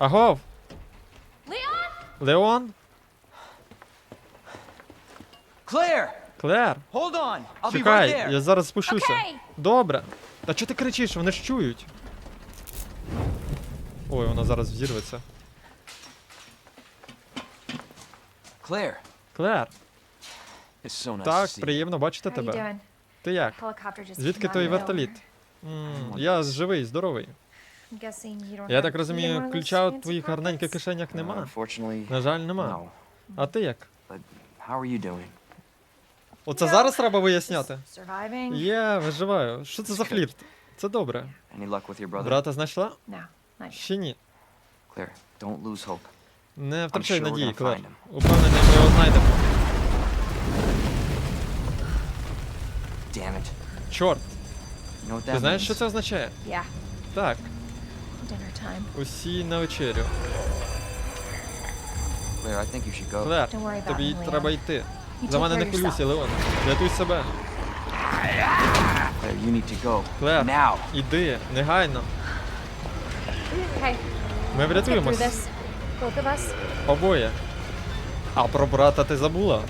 Агов! Leon? Леон? Claire, Клер? hold on. I'll be right there. я зараз спущуся. Окей. Добре. Та чого ти кричиш? Вони ж чують. Ой, вона зараз взірветься. Claire, Клер, it's so nice to так, see you. приємно бачити How you тебе. doing? Ти як? Helicopter just Звідки came той вертоліт? М, я живий, здоровий. I'm guessing you don't Я так розумію, ключа у твоїх гарненьких кишенях Uh, нема. На жаль, нема. А ти як? Оце Я- зараз треба виясняти? Є, виживаю. Що це за флірт? Це добре. Any luck with your brother? Брата знайшла? Ще ні. Не втрачай надії, Клер. Упевнений, ми його знайдемо. Чорт, ти знаєш, що це означає? Yeah, Так, dinner time. усі на вечерю. Claire, I think you should go. Клер, Don't worry about тобі me, треба йти. You За take мене care не of хвилюйся, yourself. Леон. Рятуй себе. Claire, you need to go. Клер, Now. іди, негайно. Ми let's get through врятуємось. this. Both of us. Обоє. А про брата ти забула?